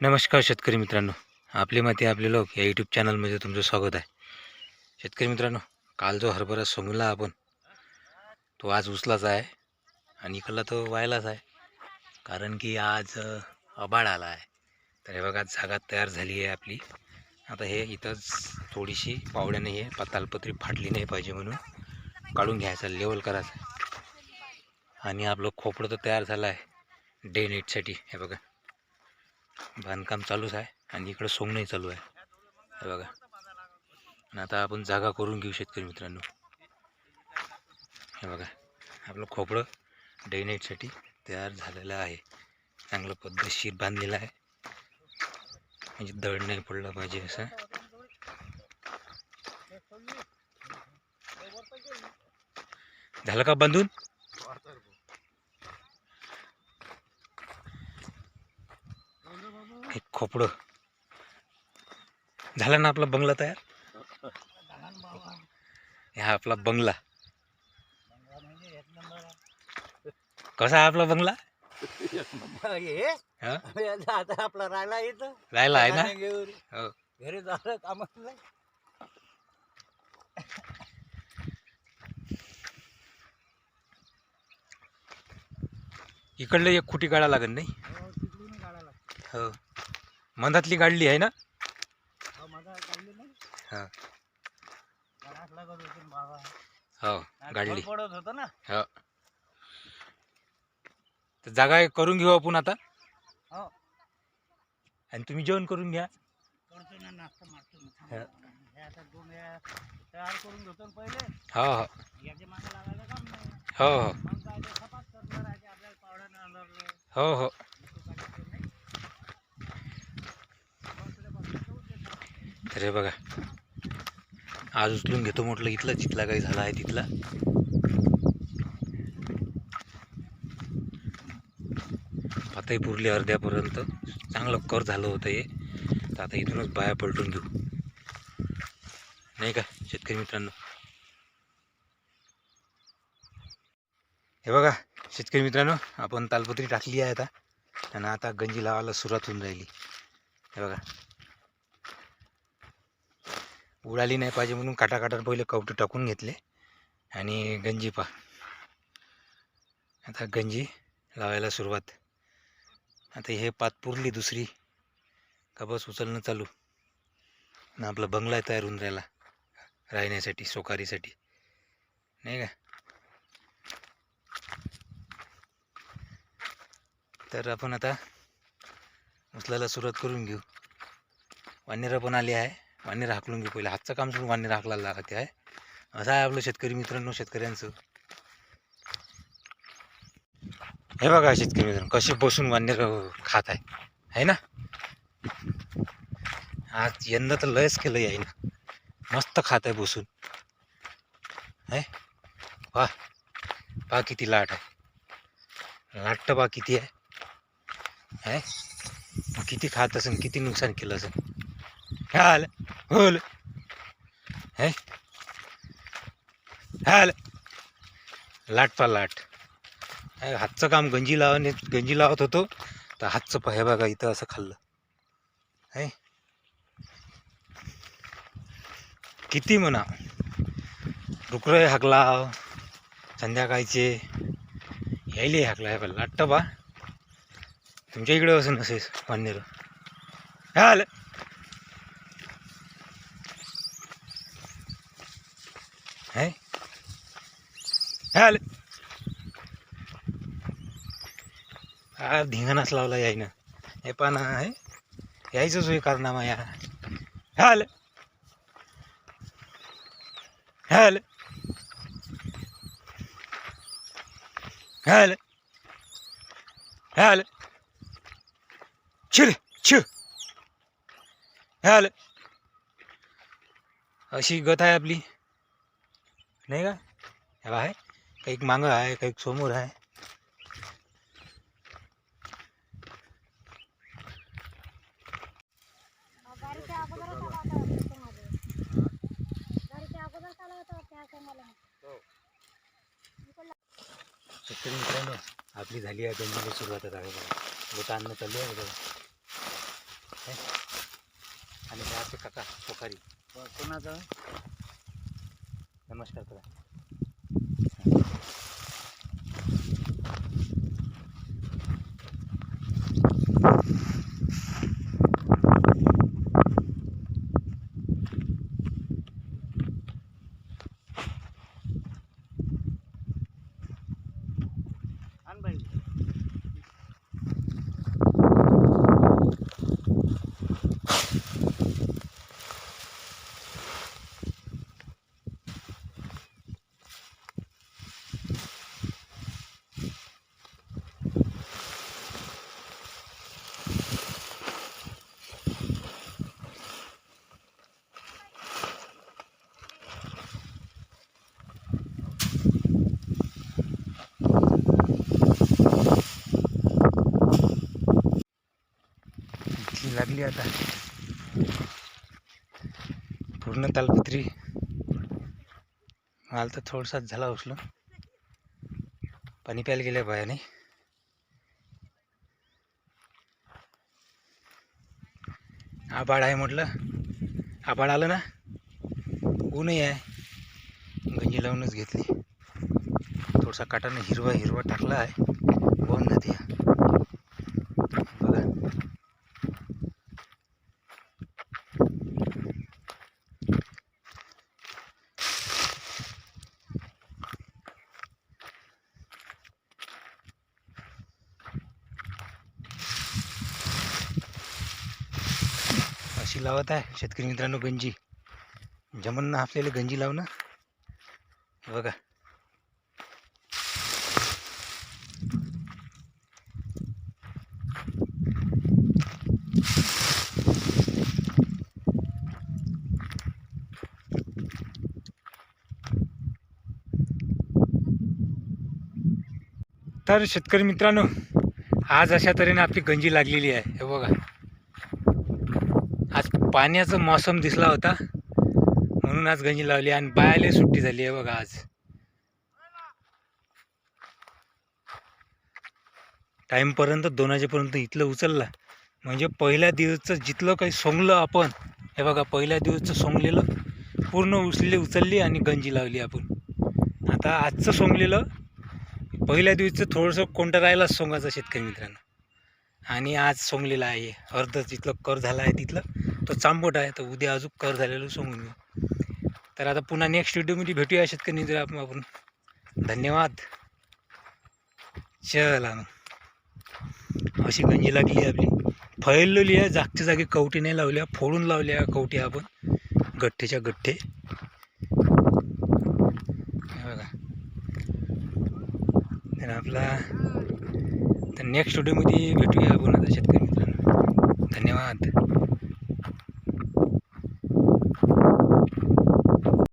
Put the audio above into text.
नमस्कार शेतकरी मित्रांनो. आपली माती आपले लोक या यूट्यूब चॅनलमध्ये तुमचं स्वागत आहे. शेतकरी मित्रांनो काल जो हरभरा सोंगला आपण तो आज उचलाच आहे आणि इकडला तो व्हायलाच आहे. कारण की आज अबाळ आला आहे. तर हे बघा जागा तयार झाली आहे आपली. आता हे इथंच थोडीशी पावड्याने हे पातालपत्री फाटली नाही पाहिजे म्हणून काढून घ्यायचं लेवल करायचं आणि आपलं खोपडं तर तयार झालं आहे डे नेटसाठी हे बघा. बांधकाम चालूच आहे आणि इकडं सोंगणंही चालू आहे. हे बघा. आणि आता आपण जागा करून घेऊ शेतकरी मित्रांनो. हे बघा. आपलं खोपडं डेनेटसाठी तयार झालेलं आहे. चांगलं पद्धतशीर बांधलेलं आहे. म्हणजे दड नाही पडलं पाहिजे असं. झालं का बांधून? खोपडं. झाला ना आपला बंगला तयार? हा आपला बंगला. कसा आहे आपला बंगला? आता आपला राहिला इथं राहिला आहे ना? हो. घरी झालं काम इकडलं एक खुटी काढा लागत नाही? हो, मंदातली काढली आहे ना? हो, काढली हा. हो काढली हो. तर जागा एक करून घेऊ आपण आता? हो. आणि तुम्ही जेवण करून घ्या. हा. हे हो हो. हो हो मग काय ते सपाट करणार आहे ते आपल्याला पावड्यानं अंधारलं हो हो तर हे बघा. आज उचलून घेतो म्हटलं इथलं जिथला काही झाला आहे तिथला. आताही पुरली अर्ध्यापर्यंत. चांगलं कर झालं होतं हे. तर आता इथूनच बाया पलटून घेऊ. नाही का शेतकरी मित्रांनो? हे बघा शेतकरी मित्रांनो आपण तालपत्री टाकली आहे आता. आणि आता गंजी लावायला सुरुवात होऊन राहिली. हे बघा. उडाली नाही पाहिजे म्हणून काटा पहिले कवटे टाकून घेतले. आणि गंजी पा आता गंजी लावायला सुरुवात. आता हे पात पुरली दुसरी. का बस उचलणं चालू. ना आपला बंगला तयार होऊन राहिला. राहण्यासाठी सोकारीसाठी. नाही का? तर आपण आता उचलायला सुरुवात करून घेऊ. वानेरं पण आली आहे. वाणी राखलून घे पहिले. हातचं काम सोडून वाणी राखला लागते आहे असं आहे आपलं शेतकरी मित्रांनो शेतकऱ्यांचं. हे बघा शेतकरी मित्रांनो कसे बसून वाणी खात आहे. है ना? आज यंदा तर लयच केलं आहे ना मस्त खात आहे बसून. है पा पा किती लाट आहे. लाट पा किती आहे. है किती खात असेल किती नुकसान केलं असेल आलं? होल है हाल लाट पा लाट. हातचं काम गंजी लावणे गंजी लावत होतो तर हातचं पा बघा इथं असं खाल्लं. आहे किती म्हणा. डुकरं हाकला संध्याकाळचे. यायले हाकला हे बघ लाट्ट बा तुमच्या इकडे असं नसेस वानेर हाल. हाल हा धिंगाणाच लावला यायनं. हे पण आहे. यायचंच होय कारनामा या. हॅल हॅल हॅल हॅल छिर छ हॅल अशी गत आहे आपली. नाही का? हे आहे. काही मागं आहे काही समोर आहे. शेतकरी मित्रांनो आपली झाली आहे गंजीला सुरुवात हे बघा. गोटा आणणं चालू आहे बघा. आमचे काका पोखारी कोणाचं? नमस्कार करा. लागली आता. पूर्ण तालपत्री. मला तर थोडसाच झाला उचलो पाणी प्यायला गेल्या बायाने. आबाळ आहे म्हटलं. आबाळ आलं ना? ऊनही आहे. गंजी लावूनच घेतली. थोडासा काटाने हिरवा हिरवा टाकला आहे. होऊन जाते बघा अशी लावत आहे शेतकरी मित्रांनो गंजी. जमन आपल्याला गंजी लावणं बघा. तर शेतकरी मित्रांनो आज अशा तऱ्हेने आपली गंजी लागलेली आहे. हे बघा. पाण्याचा मौसम दिसला होता. म्हणून आज गंजी लावली आणि बायाला सुट्टी झाली आहे बघा आज. टाईमपर्यंत दोन वाजेपर्यंत इथलं उचलला. म्हणजे पहिल्या दिवसचं जिथलं काही सोंगलं आपण हे बघा पहिल्या दिवसचं सोंगलेलं पूर्ण उचलली उचलली आणि गंजी लावली आपण. आता आजचं सोंगलेलं पहिल्या दिवसचं थोडंसं कोणतं राहिला सोंगाचा शेतकरी मित्रांनो. आणि आज सोंगलेलं आहे अर्ध जिथलं कर झाला आहे तिथलं. तो चांबट आहे. तर उद्या अजून कर झालेलं सांगून घेऊ तर आता पुन्हा नेक्स्ट व्हिडिओमध्ये भेटूया शेतकरी जर आपण आपण. धन्यवाद. चला मग अशी गंजी लागली आहे आपली. फैललेली आहे. जागच्या जागी कवटी नाही लावल्या. फोडून लावल्या कवटी आपण. गठ्ठेच्या गठ्ठे. बघा. तर आपला तर नेक्स्ट व्हिडिओमध्ये भेटूया आपण आता शेतकरी मित्रांनो. धन्यवाद.